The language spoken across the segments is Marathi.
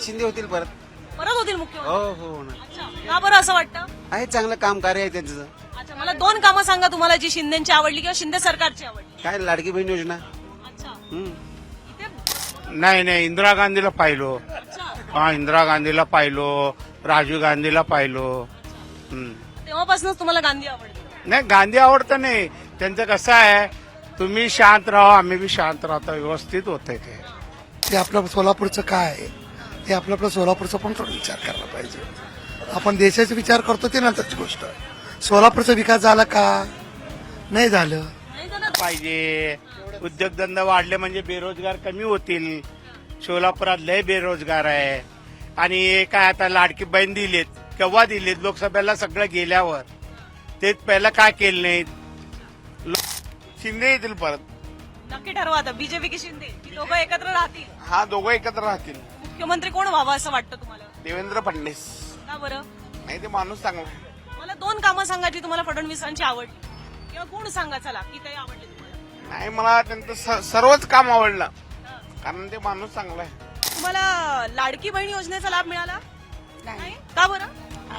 एकनाथ शिंदे होतील परत. परत होतील मुख्यमंत्री? हो हो होणार. अच्छा. का बरं असं वाटतं? आहे चांगलं काम कार्य आहे त्यांचं. अच्छा मला दोन कामं सांगा तुम्हाला जी शिंदेची आवडली किंवा शिंदे सरकारची आवडली. काय लाडकी बहीण योजना? अच्छा. हम्म. इथे नाही नाही इंदिरा गांधीला पाहिलो. अच्छा. हा इंदिरा गांधीला पाहिलो राजीव गांधीला पाहिलो. हम्म. तेव्हापासूनच तुम्हाला गांधी आवडते नाही गांधी आवडतं नाही. त्यांचं कसं आहे तुम्ही शांत राहा आम्ही बी शांत राहतो व्यवस्थित होतंय ते. ते आपलं सोलापूरचं काय? आहे ते आपलं आपलं सोलापूरचा पण थोडा विचार करायला पाहिजे. आपण देशाचा विचार करतो ते नंतरची गोष्ट. आहे सोलापूरचा विकास झाला का? नाही झालं. नाही पाहिजे. उद्योगधंदा वाढले म्हणजे बेरोजगार कमी होतील. सोलापुरात लय बेरोजगार आहे. आणि काय आता लाडकी बहीण दिलीत. केव्हा दिलीत? लोकसभेला सगळं गेल्यावर. ते पहिलं काय केलं नाहीत? लो- शिंदे येतील परत. नक्की ठरवा आता. बीजेपी की शिंदे? की दोघं एकत्र राहतील? हा दोघं एकत्र राहतील. मुख्यमंत्री कोण व्हावं असं वाटतं तुम्हाला? देवेंद्र फडणवीस. का बरं? नाही ते माणूस चांगला आहे. मला दोन कामं सांगा जी तुम्हाला फडणवीसांची आवडली. किंवा गुण सांगा चला की ते आवडले तुम्हाला. नाही मला त्यांचं स- सर्वच काम आवडलं. कारण ते माणूस चांगला आहे. तुम्हाला लाडकी बहीण योजनेचा लाभ मिळाला? नाही? का बरं?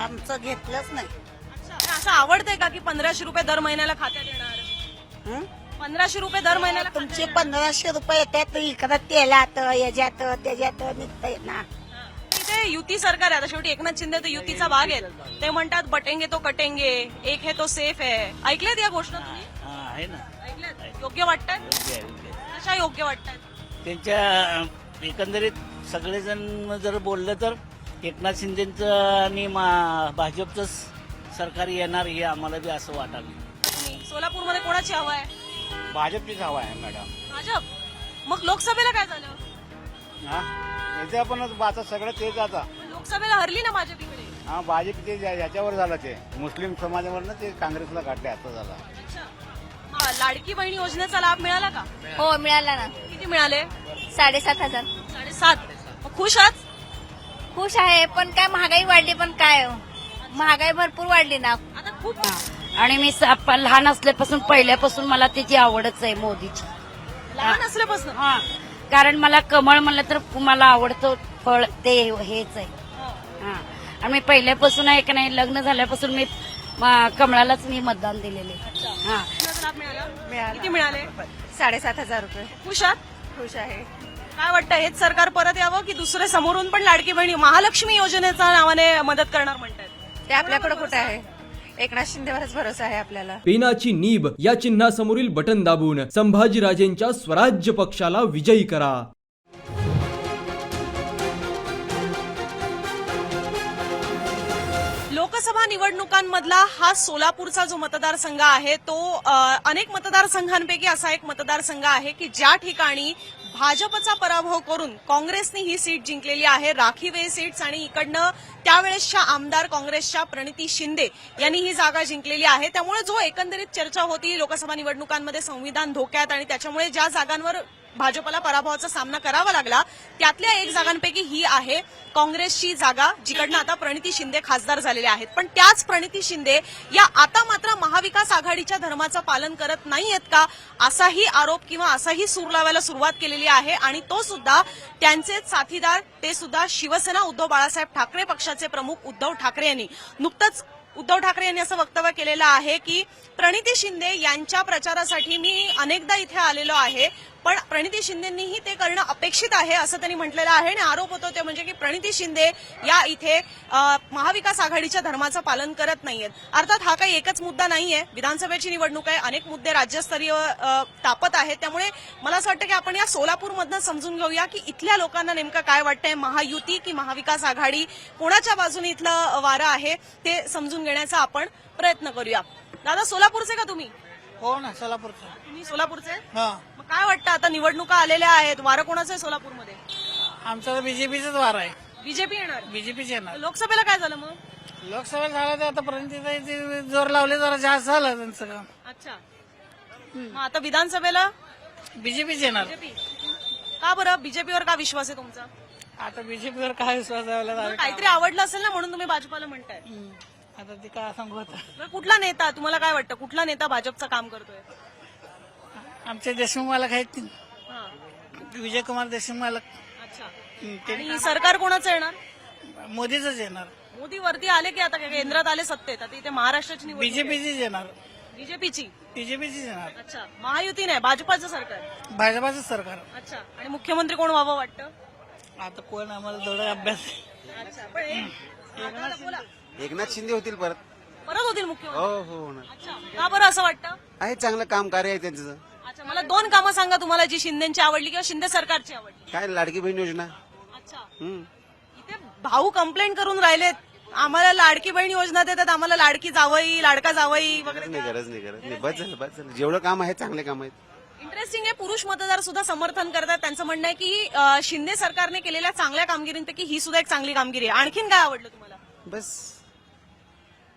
आमचं घेतलंच नाही. अच्छा असं आवडतंय का की पंधराशे रुपये दर महिन्याला खात्यात येणार? हं? पंधराशे रुपये दर महिन्याला तुमचे पंधराशे रुपये येतात इकडं तेलात याच्यात त्याच्यात निघतंय ना. इथे युती सरकार आहे. आता शेवटी एकनाथ शिंदे तर युतीचा भाग आहे ते म्हणतात बटेंगे तो कटेंगे एक है तो सेफ आहे ऐकल्यात या गोष्ट तुम्ही? आहे ना. ऐकल्यात योग्य वाटतात. कशा योग्य वाटतात त्यांच्या एकंदरीत सगळेजण जर बोललं तर एकनाथ शिंदेचं आणि मा- भाजपचं सरकार येणार हे आम्हाला बी असं वाटायला सोलापूरमध्ये कोणाची हवा आहे? भाजपचीच हवा आहे मॅडम. भाजप? मग लोकसभेला काय झालं? हा? याचे आपणच आता सगळं तेच आता. लोकसभेला हरली ना भाजप इकडे हा भाजप ते ज्या- याच्यावर झालं ते. मुस्लिम समाजावरनं ते काँग्रेसला काढले असं झालं. अच्छा. हा, लाडकी बहीण योजनेचा लाभ मिळाला का? हो मिळाला ना. किती मिळाले? साडेसात हजार. साडेसात. मग खुश आहात? खुश आहे पण काय महागाई वाढली पण काय? हो? महागाई भरपूर वाढली ना. आता खूप आणि मी लहान असल्यापासून पहिल्यापासून मला त्याची आवडच आहे मोदीची. लहान असल्यापासून? हा. कारण मला कमळ म्हणलं तर मला आवडतं फळ ते हेच आहे. हा. आणि मी पहिल्यापासून आहे का नाही लग्न झाल्यापासून मी कमळालाच मी मतदान दिलेले हा. मिळाला. किती मिळाले? साडेसात हजार रुपये. खुश आहात? खुश आहे. काय वाटतं हेच सरकार परत यावं की दुसरे समोरून पण लाडकी बहिणी? महालक्ष्मी योजनेच्या नावाने मदत करणार म्हणतात. ते आपल्याकडे कुठे आहे? एकनाथ शिंदेवरच भरोसा आहे आपल्याला. पेनाची नीब या चिन्हासमोरील बटन दाबून संभाजीराजेंच्या स्वराज्य पक्षाला विजयी करा. लोकसभा निवडणुकांमधला हा सोलापूरचा जो मतदारसंघ आहे तो अनेक मतदारसंघांपैकी असा एक मतदारसंघ आहे की ज्या ठिकाणी भाजपचा पराभव करून काँग्रेसने ही सीट जिंकलेली आहे. राखीव सीट्स आणि इकडनं त्यावेळेसच्या आमदार काँग्रेसच्या प्रणिती शिंदे यांनी ही जागा जिंकलेली आहे. त्यामुळे जो एकंदरीत चर्चा होती लोकसभा निवडणुकांमध्ये संविधान धोक्यात आणि त्याच्यामुळे ज्या जागांवर भाजपला पराभवाचा सामना करावा लागला. त्यातल्या एक जागांपैकी ही आहे काँग्रेसची जागा जिकडनं आता प्रणिती शिंदे खासदार झालेले आहेत. पण त्याच प्रणिती शिंदे या आता मात्र महाविकास आघाडीच्या धर्माचं पालन करत नाहीयेत का? असाही आरोप किंवा असाही सूर लावायला सुरुवात केलेली आहे आणि तो सुद्धा त्यांचेच साथीदार ते सुद्धा शिवसेना उद्धव बाळासाहेब ठाकरे पक्षाचे प्रमुख उद्धव ठाकरे यांनी. नुकतंच उद्धव ठाकरे यांनी असं वक्तव्य केलेलं आहे की प्रणिती शिंदे यांच्या प्रचारासाठी मी अनेकदा इथे आलेलो आहे. पण प्रणिती शिंदेंनीही ते करणं अपेक्षित आहे असं त्यांनी म्हटलेलं आहे. आणि आरोप होतो ते म्हणजे की प्रणिती शिंदे या इथे महाविकास आघाडीच्या धर्माचं पालन करत नाहीयेत. अर्थात हा काही एकच मुद्दा नाहीये. विधानसभेची निवडणूक आहे. अनेक मुद्दे राज्यस्तरीय तापत आहेत. त्यामुळे मला असं वाटतं की आपण या सोलापूरमधनं समजून घेऊया की इथल्या लोकांना नेमकं काय वाटतंय. महायुती की महाविकास आघाडी? कोणाच्या बाजूने इथलं वारं आहे? ते समजून घेण्याचा आपण प्रयत्न करूया. दादा सोलापूरचे का तुम्ही? हो ना सोलापूरचं. तुम्ही सोलापूरचे? हा. मग काय वाटतं आता निवडणुका आलेल्या आहेत? वारं कोणाचं आहे सोलापूरमध्ये? आमचं तर बीजेपीच वार आहे. बीजेपी येणार? बीजेपीच येणार. लोकसभेला काय झालं मग? लोकसभा झाला तर आतापर्यंत जोर लावले जरा जास्त झालं त्यांचं. काम अच्छा मग आता विधानसभेला? बीजेपीच येणार. बीजेपी का बरं? बीजेपीवर का विश्वास आहे तुमचा? आता बीजेपीवर काय विश्वास आहे काहीतरी आवडलं असेल ना म्हणून तुम्ही भाजपाला म्हणताय. आता ते काय सांगू आता. बरं, कुठला नेता? तुम्हाला काय वाटतं? कुठला नेता भाजपचं काम करतोय? आमचे देशमुख मालक आहेत. हा, विजय कुमार देशमुख मालक. अच्छा. आणि सरकार कोणाचं येणार? मोदीच येणार. मोदी वरती आले की आता काय केंद्रात आले सत्तेत? आता इथे महाराष्ट्राची निवडणूक बीजेपीचीच येणार. बीजेपीची? बीजेपीचीच येणार. अच्छा. महायुती नाही भाजपाचं सरकार. भाजपाचं सरकार. अच्छा. आणि मुख्यमंत्री कोण व्हावं वाटतं? आता कोण आम्हाला थोडा अभ्यास अच्छा पण एक- आता आता बोला. एकनाथ शिंदे होतील परत. परत होतील मुख्यमंत्री? हो हो होणार. अच्छा का बरं असं वाटतं? आहे चांगलं काम कार्य आहे त्यांचं. अच्छा मला दोन कामं सांगा तुम्हाला जी शिंदेची आवडली किंवा शिंदे सरकारची आवडली. काय लाडकी बहीण योजना? अच्छा. हम्म. इथे भाऊ कंप्लेंट करून राहिलेत. आम्हाला लाडकी बहीण योजना देतात आम्हाला लाडकी जावई लाडका जावई वगैरे गरज नाही गरज नाही गरज नाही. बस झालं बस झालं. जेवढं काम आहे चांगले काम आहेत. इंटरेस्टिंग आहे पुरुष मतदार सुद्धा समर्थन करतात. त्यांचं म्हणणं आहे की अं, शिंदे सरकारने केलेल्या चांगल्या कामगिरींपैकी ही सुद्धा एक चांगली कामगिरी आहे. आणखीन काय आवडलं तुम्हाला? बस.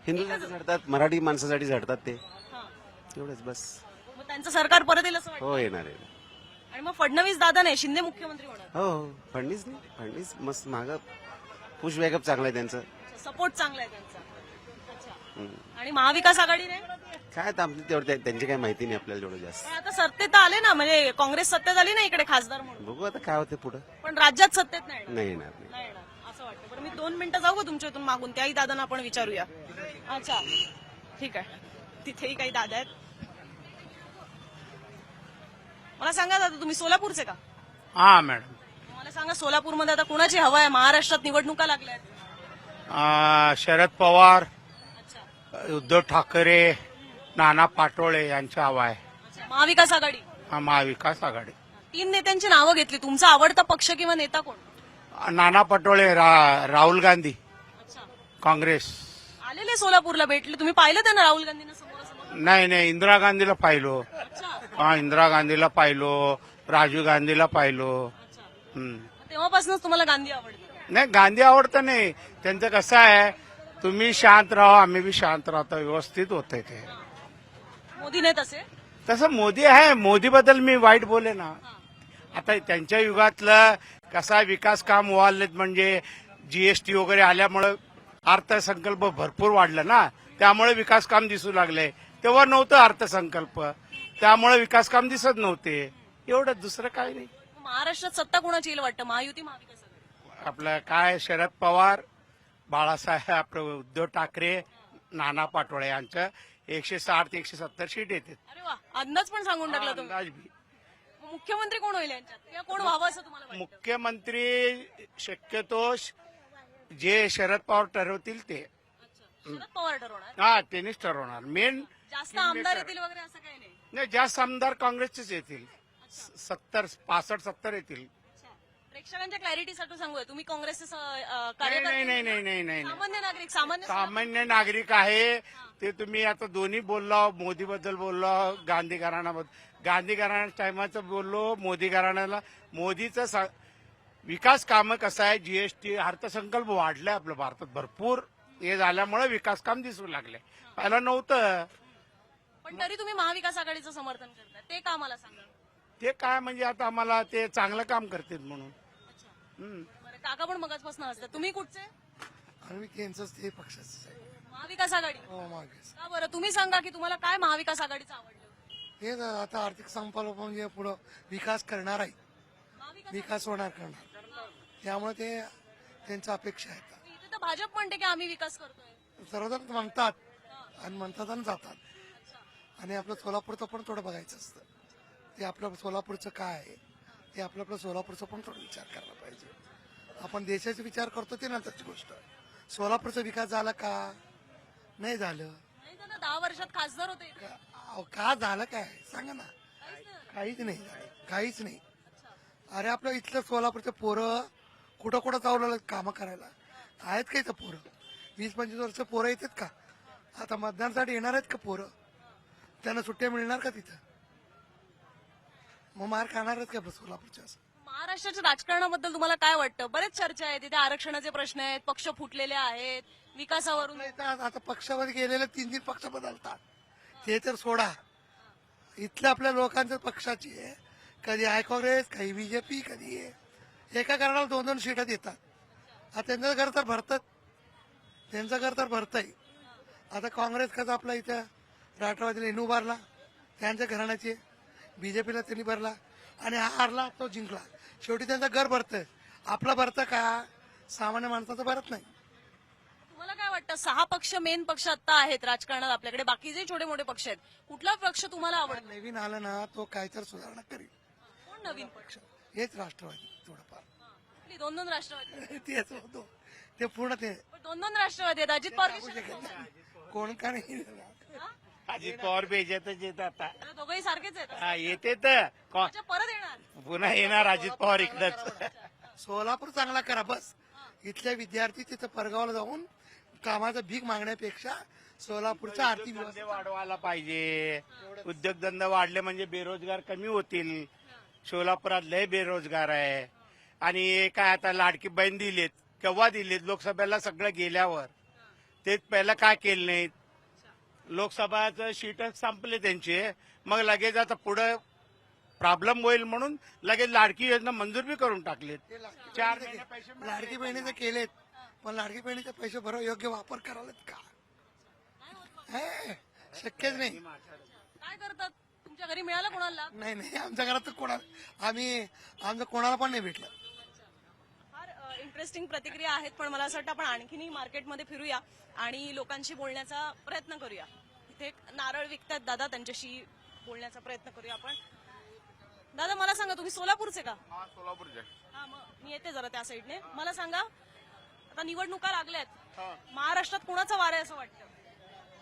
हिंदूसाठी झडतात मराठी माणसासाठी झडतात ते. एवढंच बस. मग त्यांचं सरकार परत येईल असं वाटतं? हो येणार आहे. आणि मग फडणवीस दादा नाही शिंदे मुख्यमंत्री होणार. हो हो. फडणीस नाही. फडणीस मस्त माग पुश बॅकअप चांगलं आहे त्यांचं. सपोर्ट चांगला आहे त्यांचा. आणि महाविकास आघाडी नाही काय आता आपली तेवढं त्या- त्यांची काही माहिती नाही आपल्याला तेवढं जास्त. पण आता सत्तेत आले ना म्हणजे काँग्रेस सत्तेत आली ना इकडे खासदार म्हणून. बघू आता काय होते पुढं. पण राज्यात सत्तेत नाही येणार. नाही येणार नाही नाही येणार. असं वाटतं. बरं मी दोन मिनिटं जाऊ का तुमच्या इथून मागून? त्याही दादांना आपण विचारूया. अच्छा. ठीक आहे. तिथेही काही दादा आहेत. मला सांगा दादा तुम्ही सोलापूरचे का? हा मॅडम. मला सांगा सोलापूरमध्ये आता कुणाची हवा आहे? महाराष्ट्रात निवडणुका लागल्या आहेत. आ, शरद पवार उद्धव ठाकरे नाना पाटोळे यांची हवा आहे. महाविकास आघाडी. हा महाविकास आघाडी. तीन नेत्यांची नावं घेतली. तुमचा आवडता पक्ष किंवा नेता कोण? नाना पटोळे रा- राहुल गांधी. काँग्रेस. आलेले सोलापूरला भेटले. तुम्ही पाहिलं त्यांना राहुल गांधींना समोरासमोर? नाही नाही इंदिरा गांधीला पाहिलो. अच्छा. हा इंदिरा गांधीला पाहिलो. राजीव गांधीला पाहिलो. अच्छा. हम्म. तेव्हापासूनच तुम्हाला गांधी आवडते नाही गांधी आवडतं नाही. त्यांचं कसं आहे तुम्ही शांत राहा आम्ही बी शांत राहतो. व्यवस्थित होतंय ते. मोदी नाही तसे? तसं मोदी आहे. मोदीबद्दल मी वाईट बोले ना. आता त्यांच्या युगातलं कसा विकास काम व्हायलेत म्हणजे जीएसटी वगैरे आल्यामुळं अर्थसंकल्प भरपूर वाढलं ना. त्यामुळे विकास काम दिसू लागले. तेव्हा नव्हतं अर्थसंकल्प. त्यामुळे विकास काम दिसत नव्हते. एवढं दुसरं काय नाही. महाराष्ट्रात सत्ता कोणाची येईल वाटतं? महायुती महाविकास आपलं काय? शरद पवार. बाळासाहेब उद्धव ठाकरे नाना पाटोळे यांचं एकशे साठ ते एकशे सत्तर सीट येते अरे वा अंदाज पण सांगून टाकला तुम्ही. अंदाज बी. मुख्यमंत्री कोण होईल यांच्यात? किंवा कोण व्हावं असं तुम्हाला वाटतं? मुख्यमंत्री शक्यतो श- जे शरद पवार ठरवतील ते. अच्छा. शरद पवार ठरवणार? हा त्यांनीच ठरवणार. मेन जास्त आमदार येतील वगैरे असं काही नाही. नाही जास्त आमदार काँग्रेसचेच येतील. स- सत्तर पासष्ट सत्तर येतील. प्रेक्षकांच्या क्लॅरिटीसाठी सांगूया. तुम्ही काँग्रेसचे स- अं, नाही कार्यकर्ते नाही नाही? नाही नाही नाही. सामान्य नागरिक सामान्य सामान्य नागरिक आहे. ते तुम्ही आता दोन्ही बोललो मोदी बद्दल बोललो गांधी घराण्याबद्दल गांधी घराण्या टायमाचं बोललो मोदी घराण्याला मोदीचं सा- विकास कामं कसं आहे? जीएसटी अर्थसंकल्प वाढलाय आपल्या भारतात भरपूर. हे झाल्यामुळे विकास काम दिसू लागले. पहिलं नव्हतं. पण तरी तुम्ही महाविकास आघाडीचं समर्थन करताय. ते का मला सांगा. ते काय म्हणजे आता आम्हाला ते चांगलं काम करतील म्हणून. बरं काका पण मगाचपासून असतात तुम्ही कुठचे? ते पक्षाचं आहे. महाविकास आघाडी. हो का बरं? तुम्ही सांगा की तुम्हाला काय महाविकास आघाडीचं आवडलं? हे ना आता आर्थिक संपाल म्हणजे पुढं विकास करणार आहे. महाविकास विकास होणार करणार. त्यामुळे ते त्यांच्या अपेक्षा आहेत इथे तर भाजप म्हणते की आम्ही विकास करतोय. सर्वजण म्हणतात. आणि म्हणतात आणि जातात. आणि आपलं सोलापूरचं पण थोडं बघायचं असतं. ते आपलं सोलापूरचं काय आहे? ते आपलं आपलं सोलापूरचं पण थोडं विचार करायला पाहिजे. आपण देशाचा विचार करतो ते नंतरची गोष्ट. आहे सोलापूरचा विकास झाला का? नाही झालं. नाही दहा वर्षात खासदार होते. इथे. अहो, का झालं काय? सांगा ना. काहीच नाही. झालं काहीच नाही. अरे आपलं इथलं सोलापूरचे पोरं कुठं कुठं चावलं कामं करायला. आहेत का इथं पोरं? वीस पंचवीस वर्ष पोरं येतात का? आता मतदानासाठी येणार आहेत का पोरं? त्यांना सुट्ट्या मिळणार का तिथं? मग मार खाणार आहेत का सोलापूरच्या असं? महाराष्ट्राच्या राजकारणाबद्दल तुम्हाला काय वाटतं? बरेच चर्चा आहेत. तिथे आरक्षणाचे प्रश्न आहेत पक्ष फुटलेले आहेत विकासावरून आपल्या आता पक्षामध्ये गेलेले तीन तीन पक्ष बदलतात. ते तर सोडा. इथल्या आपल्या लोकांच्या पक्षाची आहे. कधी आहे काँग्रेस कधी बीजेपी कधी आहे एका कारणाला दोन दोन सीटात येतात आता त्यांचं घर तर भरतात त्यांचं घर तर भरतंय. आता काँग्रेस कसं आपला इथं राष्ट्रवादीला इनू भरला त्यांच्या घराण्याची बीजेपीला त्यांनी भरला आणि हा हारला तो जिंकला. शेवटी त्यांचं घर भरतंय. आपलं भरतं का? सामान्य माणसाचं भरत नाही. तुम्हाला काय वाटतं? सहा पक्ष मेन पक्ष आता आहेत राजकारणात आपल्याकडे. बाकी जे छोटे मोठे पक्ष आहेत कुठला पक्ष तुम्हाला आवडतो? नवीन आलं ना तो काय तर सुधारणा करील. कोण नवीन पक्ष? हेच राष्ट्रवादी थोडंफार. कुठली? दोन दोन राष्ट्रवादी. तेच होतो. ते पूर्ण ते पण दोन दोन राष्ट्रवादी आहेत. अजित पवार सांगू शकत? नाही. कोण का नाही? हा? अजित पवार बेजातच येत आता. आता दोघंही सारखेच आहेत हा, येते तर. को- अच्छा, परत येणार. पुन्हा येणार अजित पवार इकडंच. सोलापूर चांगला करा बस. इथले विद्यार्थी तिथं परगावला जाऊन कामाचा भीक मागण्यापेक्षा सोलापूरच्या आर्थिक व्यवस्था वाढवायला पाहिजे. उद्योगधंदे वाढले म्हणजे बेरोजगार कमी होतील. सोलापुरात लय बेरोजगार आहे. आणि काय आता लाडकी बहीण दिलीत केव्हा दिलीत? लोकसभेला सगळं गेल्यावर. ते पहिलं काय केलं नाहीत? लोकसभाचं सीटच संपले त्यांचे. मग लगेच आता पुढं प्रॉब्लेम होईल म्हणून लगेच लाडकी योजना मंजूर बी करून टाकलेत. चार महिने पैसे मिळाले. लाडकी बहिणीचे केलेत. पण लाडकी बहिणीचे पैसे बरोबर योग्य वापर करावेत का? हे, शक्यच नाही. काय करतात? तुमच्या घरी मिळालं कोणाला? नाही नाही आमच्या घरात तर कोणाला आम्ही आमचं कोणाला पण नाही भेटलं. इंटरेस्टिंग प्रतिक्रिया आहेत पण मला असं वाटतं आपण आणखीनही मार्केटमध्ये फिरूया आणि लोकांशी बोलण्याचा प्रयत्न करूया. इथे नारळ विकतात दादा त्यांच्याशी बोलण्याचा प्रयत्न करूया आपण. दादा मला सांगा तुम्ही सोलापूरचे का? सोलापूरचे. हा मग मी येते जरा त्या साईडने. मला सांगा आता निवडणुका लागल्यात. महाराष्ट्रात कोणाचं वार आहे असं वाटतं?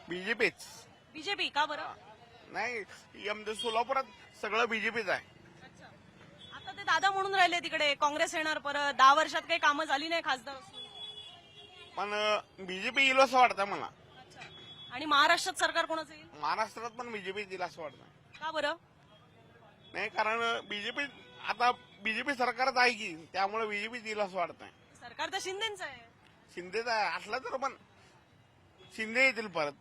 बीजेपीच. बीजेपी का बरं? नाही म्हणजे सोलापुरात सगळं बीजेपीच आहे. ते दादा म्हणून राहिले तिकडे. काँग्रेस येणार परत. दहा वर्षात काही कामं झाली नाही खासदार असून. पण बीजेपी येईल असं वाटतं मला. अच्छा. आणि महाराष्ट्रात सरकार कोणाचं येईल? महाराष्ट्रात पण बीजेपी येईल असं वाटतं का बरं? नाही कारण बीजेपी आता बीजेपी सरकारच आहे की त्यामुळे बीजेपी येईल असं वाटतंय. सरकार तर शिंदेचं आहे. शिंदेचा असला तर पण शिंदे येतील परत.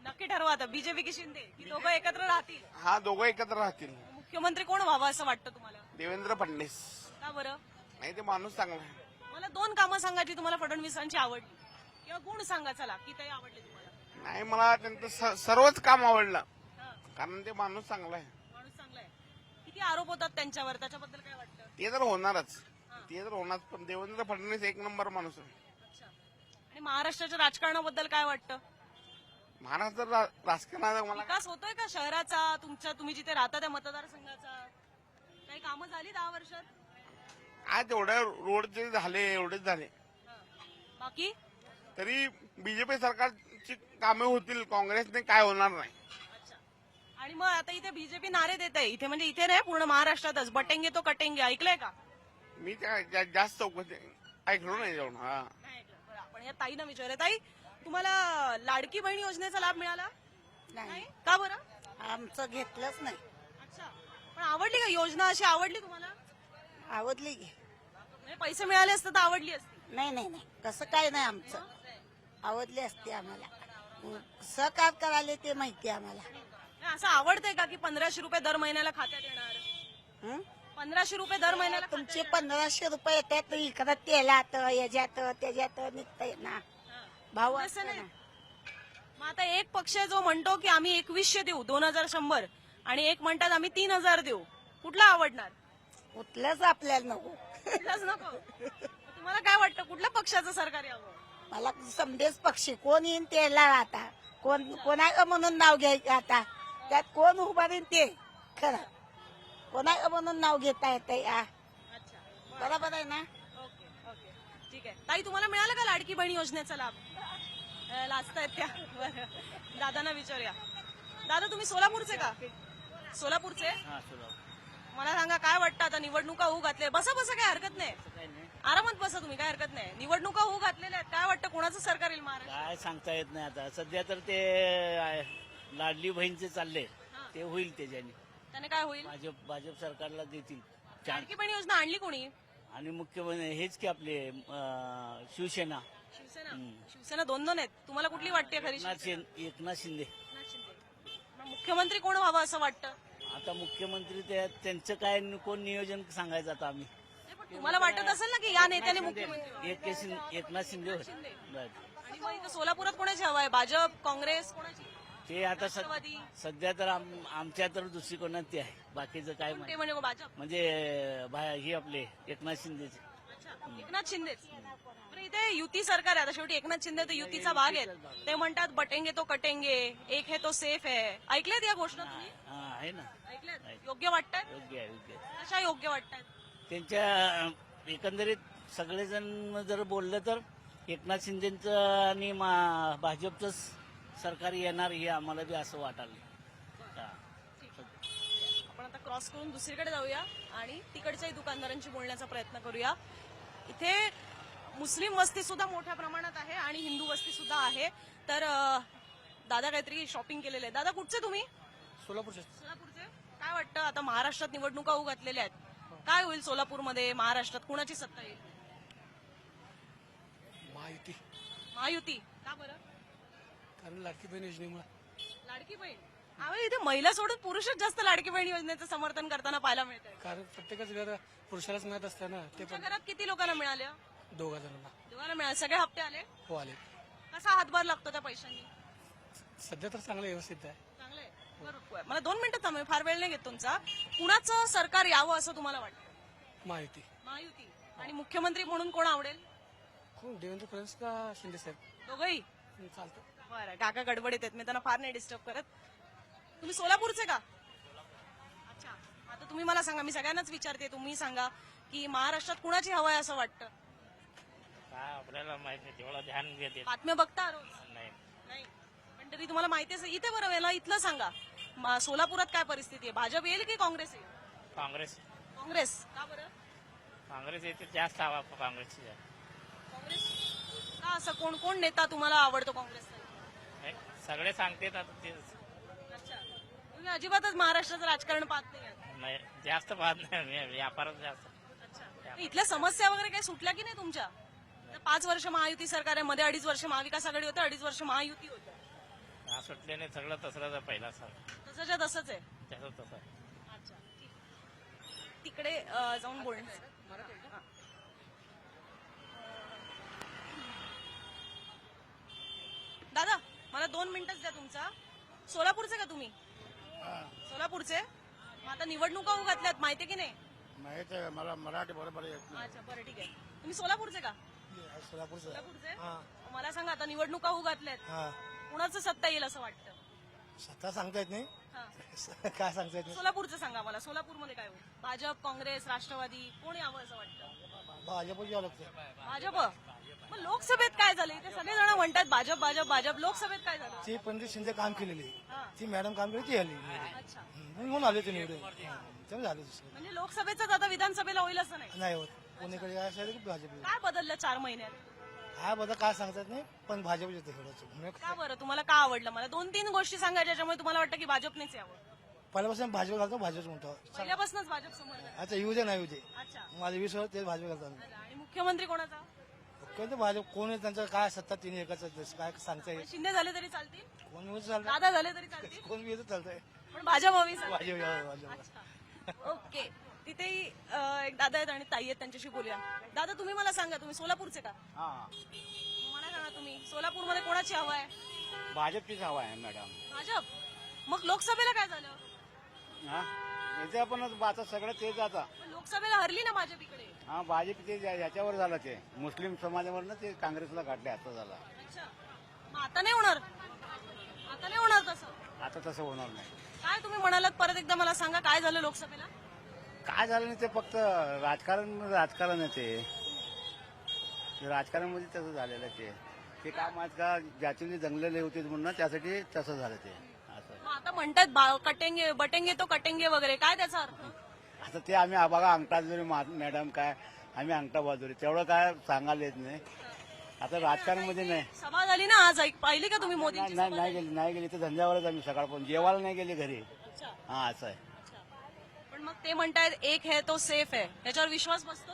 नक्की ठरवा आता. बीजेपी की शिंदे. की दोघं एकत्र राहतील. हा दोघं एकत्र राहतील. मुख्यमंत्री कोण व्हावं असं वाटतं तुम्हाला? देवेंद्र फडणवीस. का बरं? नाही ते माणूस चांगला आहे. मला दोन कामं सांगा जी तुम्हाला फडणवीसांची आवडली. किंवा गुण सांगा चला की ते आवडले तुम्हाला. नाही मला त्यांचं स- सर्वच काम आवडलं. हा, कारण ते माणूस चांगला आहे. माणूस चांगला आहे. किती आरोप होतात त्यांच्यावर त्याच्याबद्दल काय वाटतं? ते तर होणारच. ते तर होणार पण देवेंद्र फडणवीस एक नंबर माणूस आहे. अच्छा. आणि महाराष्ट्राच्या राजकारणाबद्दल काय वाटतं? महाराष्ट्र रा- राजकारणाचा मला विकास होतोय का शहराचा? तुमच्या तुम्ही जिथे राहता त्या मतदारसंघाचा? कामं झाली दहा वर्षात? आज एवढ्या रोड जे झाले एवढेच झाले. बाकी? तरी बीजेपी सरकारची कामे होतील काँग्रेसने काय होणार नाही. अच्छा. आणि मग आता इथे बीजेपी नारे देत आहे. इथे म्हणजे इथे नाही पूर्ण महाराष्ट्रातच. बटेंगे तो कटेंगे. ऐकलंय का? मी त्या जा- जास्त चौकशी ऐकलो नाही जाऊन हा. नाही ऐकलं. बरं, आपण या ताईना विचारूया. ताई तुम्हाला लाडकी बहीण योजनेचा लाभ मिळाला? नाही? का बरं? आमचं घेतलंच नाही. पण आवडली का योजना अशी? आवडली तुम्हाला? आवडली की. म्हणजे पैसे मिळाले असते तर आवडली असती. नाही नाही नाही. तसं काय नाही आमचं. आवडली असते आम्हाला. सहकार करायला ते माहिती आम्हाला. नाही, असं आवडतंय का की पंधराशे रुपये दर महिन्याला खात्यात येणार? हं? पंधराशे रुपये दर महिन्याला खात्यात तुमचे पंधराशे रुपये येतात इकडं तेलात याच्यात त्याच्यात निघतंय ना. हा. भाऊ तसं असतो नाही. ना. मग आता एक पक्ष जो म्हणतो की आम्ही एकवीसशे देऊ दोन हजार शंभर. आणि एक म्हणतात आम्ही तीन हजार देऊ. कुठला आवडणार? कुठलंच आपल्याला नको. कुठलाच नको. तुम्हाला काय वाटतं कुठल्या पक्षाचं सरकार यावं? मला समजेच पक्षी. कोण येईन त्याला आता? कोण कोणाला म्हणून नाव घ्यायचं आता? त्यात कोण उभारीन ते? खरं. कोणाला म्हणून नाव घेता येतं बरोबर आहे ना? Okay okay. ठीक आहे. ताई तुम्हाला मिळालं का लाडकी बहीण योजनेचा लाभ? लाजतायत त्या. बरं. दादांना विचारूया. दादा तुम्ही सोलापूरचे का? सोलापूरचे? हा सोलापूर. मला सांगा काय वाटतं आता? निवडणुका होऊ घातले बसा बसा काय हरकत नाही. काय नाही. आरामात बसा तुम्ही काय हरकत नाही. निवडणुका होऊ घातलेल्या आहेत. काय वाटतं? कोणाचं सरकार येईल महाराष्ट्र काय सांगता येत नाही आता. सध्या तर ते लाडली बहीणचे चालले. ते होईल त्याच्याने. त्याने काय होईल? भाजप भाजप सरकारला देतील. लाडकी बहीण योजना आणली कोणी? आणि मुख्यमंत्री हेच की आपले अं, शिवसेना. शिवसेना. शिवसेना दोन दोन आहेत. तुम्हाला कुठली वाटते खरी एकनाथ एकनाथ शिंदे. मुख्यमंत्री कोण व्हावं असं वाटतं? आता मुख्यमंत्री ते त्यांचं काय नि- कोण नियोजन सांगायचं आता आम्ही? नाही, पण तुम्हाला वाटत असेल ना की या नेत्याने मुख्यमंत्री व्हावं. एक शिंदे एकनाथ शिंदे. होते बरं. आणि मग इथं सोलापुरात कोणाची हवा आहे? भाजप काँग्रेस कोणाची? ते आता सद- राष्ट्रवादी. सध्या तर आम- आमच्या तर दुसरी कोणाची आहे. बाकीचं काय ते माहिती. म्हणजे भाजप? म्हणजे हे आपले एकनाथ शिंदेचे. अच्छा एकनाथ शिंदे बरं इथे युती सरकार आहे. आता शेवटी एकनाथ शिंदे तर युतीचा भाग आहेत. ते म्हणतात बटेंगे तो कटेंगे एक है तो सेफ आहे ऐकल्यात या घोषणा तुम्ही? हा आहे ना. ऐकल्यात योग्य वाटतात योग्य आहे योग्य आहे. कशा योग्य वाटतात त्यांच्या एकंदरीत सगळेजण जर बोललं तर एकनाथ शिंदेचं आणि मा- भाजपचं सरकार येणार हे आम्हाला बी असं वाटायला हा. आपण आता क्रॉस करून दुसरीकडे जाऊया आणि तिकडच्याही दुकानदारांशी बोलण्याचा प्रयत्न करूया. इथे मुस्लिम वस्ती सुद्धा मोठ्या प्रमाणात आहे आणि हिंदू वस्ती सुद्धा आहे. तर दादा काहीतरी शॉपिंग केलेले आहे. दादा कुठचे तुम्ही? सोलापूरचे. सोलापूरचे? काय वाटतं? आता महाराष्ट्रात निवडणुका होऊ घातलेल्या आहेत. काय होईल सोलापूरमध्ये महाराष्ट्रात? कुणाची सत्ता येईल? माहिती महायुती. का बरं? कारण लाडकी बहीण योजनेमुळे. लाडकी बहीण. इथे महिला सोडून पुरुषच जास्त लाडकी बहीण योजनेचं समर्थन करताना पाहायला मिळत आहे कारण प्रत्येकच घर पुरुषालाच मिळत असताना ते घरात किती लोकांना मिळाले? दोघा जणांना दोघांना मिळाले. सगळे हप्ते आले? हो आले. कसा हातभार लागतो त्या पैशांनी? सध्या तर चांगलं व्यवस्थित आहे. चांगले बरोबर. मला दोन मिनिटं थांबे फार वेळ नाही घेत तुमचा. कुणाचं सरकार यावं असं तुम्हाला वाटतं? माहिती महायुती आणि मुख्यमंत्री म्हणून कोण आवडेल? कोण देवेंद्र फडणवीस का शिंदे साहेब? दोघही? चालतं बरं काका गडबडीत आहेत. मी त्यांना फार नाही डिस्टर्ब करत. तुम्ही सोलापूरचे का? अच्छा. आता तुम्ही मला सांगा. मी सगळ्यांनाच विचारते. तुम्ही सांगा की महाराष्ट्रात कुणाची हवा आहे असं वाटतं? आपल्याला माहीत नाही तेवढं ध्यान देते बातम्या बघता रोज? नाही. नाही. पण तरी तुम्हाला माहिती असेल इथे बरं याला इथलं सांगा. म- सोलापुरात काय परिस्थिती आहे? भाजप येईल की काँग्रेस येईल? काँग्रेस. काँग्रेस. का बरं? काँग्रेस येते जास्त हवा काँग्रेसची काँग्रेस? का असं? कोण कोण नेता तुम्हाला आवडतो काँग्रेसचा? सगळे सांगते आता ते. अच्छा. तुम्ही अजिबातच महाराष्ट्राचं राजकारण पाहत नाही आहात. नाही जास्त पाहत नाही व्यापारच जास्त. अच्छा. इथल्या समस्या वगैरे काही सुटल्या की नाही तुमच्या? पाच वर्ष महायुती सरकार आहे मध्ये अडीच वर्ष महाविकास आघाडी होतं अडीच वर्ष महायुती होतं. हा सुटल्याने सगळं तसंच पहिला सर. तसंच्या तसंच आहे. तसं तसं अच्छा ठीक. तिकडे अं, जाऊन बोलणं हा. दादा मला दोन मिनिटच द्या तुमचा. सोलापूरचे का तुम्ही? सोलापूरचे? मग आता निवडणुका होऊ घातल्यात माहिती की नाही? माहीत आहे मला मराठी बरोबर येत अच्छा बरं ठीक आहे. तुम्ही सोलापूरचे का? सोलापूरचं. हा. मला सांगा आता निवडणुका होऊ घातल्यात हा. कुणाचं सत्ता येईल असं वाटतं? स्वतः सांगता येत नाही. काय सांगता येत सोलापूरचं सांगा मला. सोलापूरमध्ये काय होईल? भाजप काँग्रेस राष्ट्रवादी कोण यावं असं वाटतं? नाही भाजप यावं लागतं. भाजप? मग लोकसभेत काय झालं? इथे सगळे जण म्हणतात भाजप भाजप भाजप. लोकसभेत काय झालं? ती पंडित शिंदे काम केलेली. ती मॅडम काम केली ती आली. अच्छा. म्हणून आले ते निवडून. झाले म्हणजे लोकसभेच आता विधानसभेला होईल असं नाही? नाही होत. कोणीकडे असेल की भाजप. काय बदललं चार महिन्यात? हा बदल काय सांगतात नाही पण भाजप येते थोडंसं का बरं? तुम्हाला का आवडलं? मला दोन तीन गोष्टी सांगा ज्याच्यामुळे तुम्हाला वाटतं की भाजपनेच यावं. पहिल्यापासून भाजप घालतो भाजप म्हणतो. पहिल्यापासूनच भाजप समोर आहे. आता येऊ दे नाही येऊ दे. अच्छा. माझे वीस वर्ष ते भाजप घालतात. आणि मुख्यमंत्री कोणाचा? कोणते भाजप. कोण आहे त्यांचं? काय सत्ता तिने एकच आहे, काय सांगता येईल शिंदे झाले तरी चालतील? कोण येऊ चालतं? दादा झाले तरी चालतील? कोण येऊ चालतंय? पण भाजप हवी. भाजप भाजप. अच्छा. ओके. तिथेही अं, एक दादा आहेत आणि ताई आहेत त्यांच्याशी बोलूया. दादा तुम्ही मला सांगा तुम्ही सोलापूरचे का? मला सांगा तुम्ही सोलापूरमध्ये कोणाची हवा आहे? भाजपचीच हवा आहे मॅडम. भाजप? मग लोकसभेला काय झालं? हा? याचे आपण आता सगळं तेच आता. पण लोकसभेला हरली ना भाजप इकडे हा भाजप ते याच्यावर झालं ते. मुस्लिम समाजावरनं ते काँग्रेसला काढले आता झालं. अच्छा. मग आता नाही होणार? आता नाही होणार तसं? आता तसं होणार नाही. काय तुम्ही म्हणालात? परत एकदा मला सांगा काय झालं लोकसभेला? काय झालं नाही ते फक्त राजकारण राजकारण आहे ते. ते राजकारणमध्ये तसं झालेलं आहे ते. ते काम आज का ज्याचे जंगलेले होते म्हणून त्यासाठी तसं झालं ते. असं. मग आता म्हणतात बा- कटेंगे बटेंगे तो कटेंगे वगैरे. काय त्याचा अर्थ? आता ते आम्ही बघा अंगठा जरी मॅडम काय आम्ही अंगठा बाजूरी तेवढं काय सांगायला येत नाही. आता राजकारणमध्ये नाही. सभा झाली ना आज? ऐक पाहिली का तुम्ही मोदींची नाही नाही झाली? गेली नाही गेली. तर धंद्यावरच आम्ही सकाळपासून. जेवायला नाही गेली घरी. हा असं आहे. पण मग ते म्हणतायत एक है तो सेफ आहे याच्यावर विश्वास बसतो?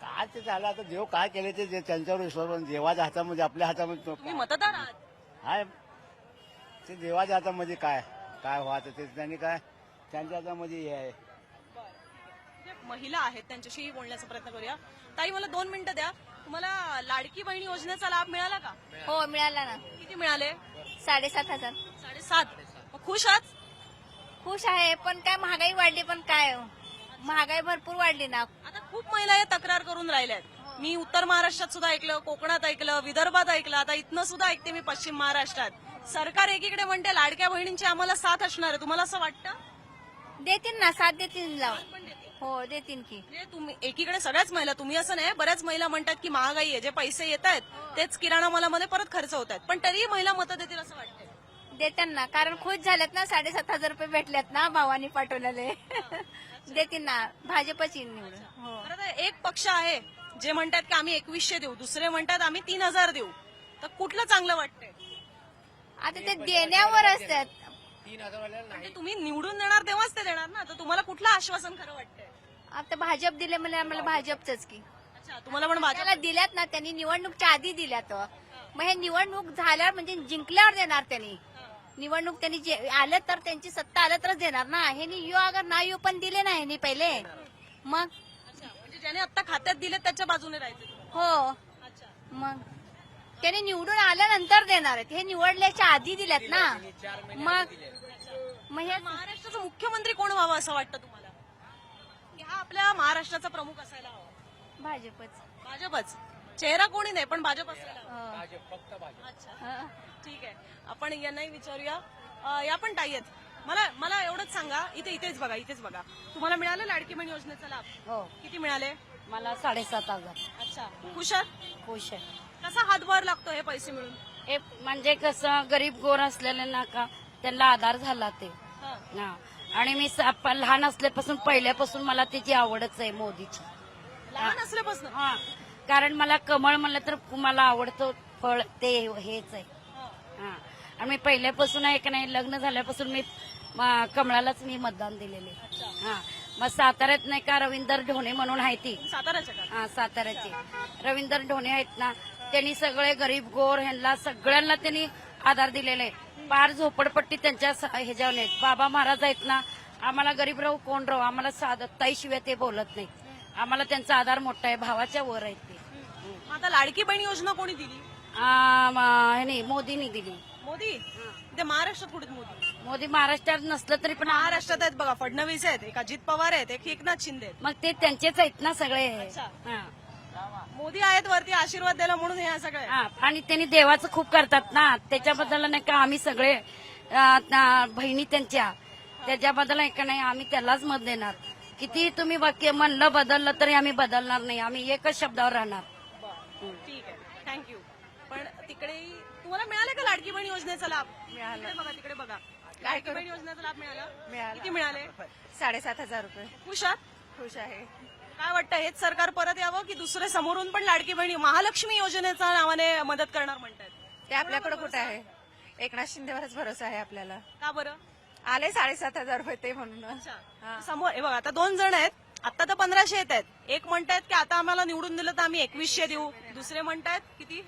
काय ते झालं आता? देव काय केले ते जे त्यांच्यावर विश्वास पण देवाच्या हातामध्ये आपल्या हातामध्ये तो तुम्ही मतदार आहात? हाय. ते देवाच्या हातामध्ये काय? काय व्हायचं? ते त्यांनी काय त्यांच्या हातामध्ये हे आहे. जे महिला आहेत त्यांच्याशी बोलण्याचा प्रयत्न करूया. ताई मला दोन मिनिटं द्या. तुम्हाला लाडकी बहीण योजनेचा लाभ मिळाला का? हो मिळाला ना. किती मिळाले? साडेसात हजार. साडेसात. मग खुश आहात? खुश आहे पण काय महागाई वाढली पण काय? हो? महागाई भरपूर वाढली ना. आता खूप महिला या तक्रार करून राहिल्या आहेत मी उत्तर महाराष्ट्रात सुद्धा ऐकलं कोकणात ऐकलं विदर्भात ऐकलं. आता इथनं सुद्धा ऐकते मी पश्चिम महाराष्ट्रात. सरकार एकीकडे म्हणते लाडक्या बहिणींची आम्हाला साथ असणार आहे. तुम्हाला असं वाटतं? देतील ना साथ देतील लावून हो देतील की. म्हणजे तुम्ही एकीकडे सगळ्याच महिला तुम्ही असं नाही बऱ्याच महिला म्हणतात की महागाई आहे जे पैसे येत आहेत तेच किराणा मालामध्ये परत खर्च होत आहेत पण तरीही महिला मतं देतील असं वाटतंय देतील ना कारण खुश झालेत ना साडेसात हजार रुपये भेटलेत ना भावानी पाठवलेले. देतील ना भाजपची निवडून. हो. एक पक्ष आहे जे म्हणतात की आम्ही एकवीसशे देऊ. दुसरे म्हणतात आम्ही तीन हजार देऊ. तर कुठलं चांगलं वाटतंय? आता ते देण्यावर असतात. म्हणजे तुम्ही निवडून देणार तेव्हाच ते देणार ना. तर तुम्हाला कुठलं आश्वासन खरं वाटतंय? आता भाजप दिले म्हणजे आम्हाला भाजपच की. अच्छा तुम्हाला पण भाजप. त्याला दिल्यात ना त्यांनी निवडणूकच्या आधी दिल्यात. मग हे निवडणूक झाल्यावर म्हणजे जिंकल्यावर देणार त्यांनी. निवडणूक त्यांनी जे- आलं तर त्यांची सत्ता आलं तरच देणार ना. हे येऊ अगर नाही येऊ पण दिले नाही ह्यांनी पहिले. मग? म्हणजे ज्याने आता खात्यात दिले त्याच्या बाजूने राहायचं तुम्हाला. हो. अच्छा. मग? त्यांनी निवडून आल्यानंतर देणार आहेत. हे निवडल्याच्या आधी दिल्यात ना. मग? मग हे महाराष्ट्राचा मुख्यमंत्री कोण व्हावं असं वाटतं तुम्हाला? की हा आपल्या महाराष्ट्राचा प्रमुख असायला हवा. भाजपच. भाजपच. चेहरा कोणी नाही पण भाजप असायला हवा. हो. अच्छा हं. ठीक आहे. आपण यांनाही विचारूया. अं, या पण ताई आहेत. मला मला एवढंच सांगा इथे इथेच बघा इथेच बघा. तुम्हाला मिळालं लाडकी बहीण योजनेचा लाभ? हो. किती मिळाले? मला साडेसात हजार. अच्छा. खुश आहात? खुश आहे. कसा हातभार लागतो हे पैसे मिळून? हे म्हणजे कसं गरीब गोर असलेल्यांना का त्यांना आधार झाला ते. हं. हा. आणि मी स- प- लहान असल्यापासून पहिल्यापासून मला त्याची आवडच आहे मोदीची. लहान असल्यापासून? हा. कारण मला कमळ म्हणलं तर मला आवडतं फळ ते हेच आहे. हा. आणि मी पहिल्यापासून आहे का नाही लग्न झाल्यापासून मी कमळालाच मी मतदान दिलेले. हा. मग साताऱ्यात नाही का रवींदर ढोणे म्हणून आहे ती. हा साताऱ्याचे. रवींदर ढोणे आहेत ना त्यांनी सगळे गरीब गोर ह्यांना सगळ्यांना त्यांनी आधार दिलेले आहे. पार झोपडपट्टी त्यांच्या स- ह्याच्यावर आहेत बाबा महाराज आहेत ना आम्हाला गरीब राहू कोण राहू? आम्हाला साधं ताईशिवाय ते बोलत नाही. आम्हाला त्यांचा आधार मोठा आहे भावाच्या वर आहेत ते. मग आता लाडकी बहीण योजना कोणी दिली? आ, म- ह्यानी मोदींनी दिली. मोदी? ते महाराष्ट्रात कुठे मोदी? मोदी महाराष्ट्रात नसलं तरी पण महाराष्ट्रात आहेत बघा फडणवीस आहेत एक अजित पवार आहेत एक एकनाथ शिंदे आहेत. मग ते त्यांचेच आहेत ना सगळे? अच्छा. हा. मोदी आहेत वरती आशीर्वाद द्यायला म्हणून हे सगळे. हा, आणि त्यांनी देवाचं खूप करतात ना. त्याच्याबद्दल नाही का आम्ही सगळे अ, ना, बहिणी त्यांच्या. त्याच्याबद्दल नाही का नाही आम्ही त्यालाच मत देणार. किती तुम्ही वाक्य म्हणलं बदललं तरी आम्ही बदलणार नाही. आम्ही एकच शब्दावर राहणार. आहे पण तिकडेही तुम्हाला मिळाले का लाडकी बहीण योजनेचा लाभ? मिळाला. बघा तिकडे बघा. लाडकी बहीण योजनेचा लाभ मिळाला? किती मिळाले? साडेसात हजार रुपये. खुश आहात? खुश आहे. काय वाटतं हेच सरकार परत यावं की दुसरे समोरून पण लाडकी बहिणी महालक्ष्मी योजनेच्या नावाने मदत करणार म्हणतात ते आपल्याकडे कुठे आहे? एकनाथ शिंदेवरच भरोसा आहे आपल्याला. का बरं? आले साडेसात हजार रुपये ते म्हणून. अच्छा. समोर हे बघा आता दोन जण आहेत. आता तर पंधराशे येत आहेत. एक म्हणतायत की आता आम्हाला निवडून दिलं तर आम्ही एकवीसशे देऊ. दुसरे म्हणतायत किती?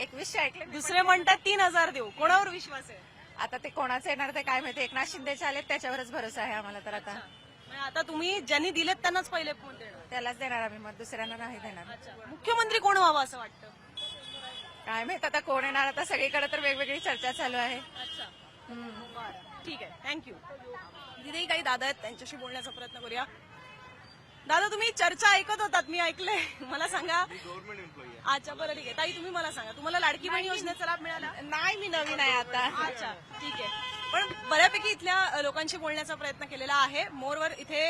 एकवीसशे ऐकले दुसरे म्हणतात तीन हजार देऊ. कोणावर विश्वास आहे? आता ते कोणाचं येणार ते काय माहिती? एकनाथ शिंदेचे आले त्याच्यावरच भरोसा आहे आम्हाला तर आता. म्हणजे आता तुम्ही ज्यांनी दिलेत त्यांनाच पहिले फोन देणार. त्यालाच देणार आम्ही मग दुसऱ्यांना नाही देणार. मुख्यमंत्री कोण व्हावं असं वाटतं? काय माहीत आता कोण येणार? आता सगळीकडे तर वेगवेगळी चर्चा चालू आहे. बरं. ठीक आहे. थँक्यू तिथेही काही दादा आहेत त्यांच्याशी बोलण्याचा प्रयत्न करूया. दादा तुम्ही चर्चा ऐकत होतात मी ऐकलंय. मला सांगा. अच्छा बरं ठीक आहे. ताई तुम्ही मला सांगा. तुम्हाला लाडकी बहीण योजनेचा लाभ मिळाला? नाही मी नवीन आहे आता. अच्छा ठीक आहे. पण बऱ्यापैकी इथल्या लोकांशी बोलण्याचा प्रयत्न केलेला आहे. मोरवर इथे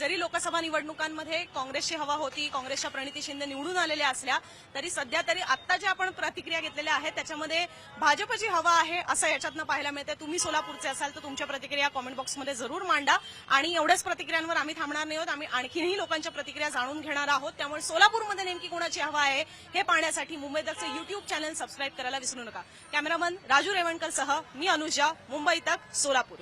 जरी लोकसभा निवडणुकांमध्ये काँग्रेसची हवा होती काँग्रेसच्या प्रणिती शिंदे निवडून आलेल्या असल्या तरी सध्या तरी आत्ता ज्या आपण प्रतिक्रिया घेतलेल्या आहेत त्याच्यामध्ये भाजपची हवा आहे असं याच्यातनं पाहायला मिळते तुम्ही सोलापूरचे असाल तर तुमच्या प्रतिक्रिया कॉमेंट बॉक्समध्ये जरूर मांडा. आणि एवढ्याच प्रतिक्रियांवर आम्ही थांबणार नाही आहोत. आम्ही आणखीनही लोकांच्या प्रतिक्रिया जाणून घेणार आहोत. त्यामुळे सोलापूरमध्ये नेमकी कोणाची हवा आहे हे पाहण्यासाठी मुंबईतचे युट्यूब चॅनल सबस्क्राईब करायला विसरू नका. कॅमेरामन राजू रेवणकर सह मी अनुजा मुंबई तक सोलापूर.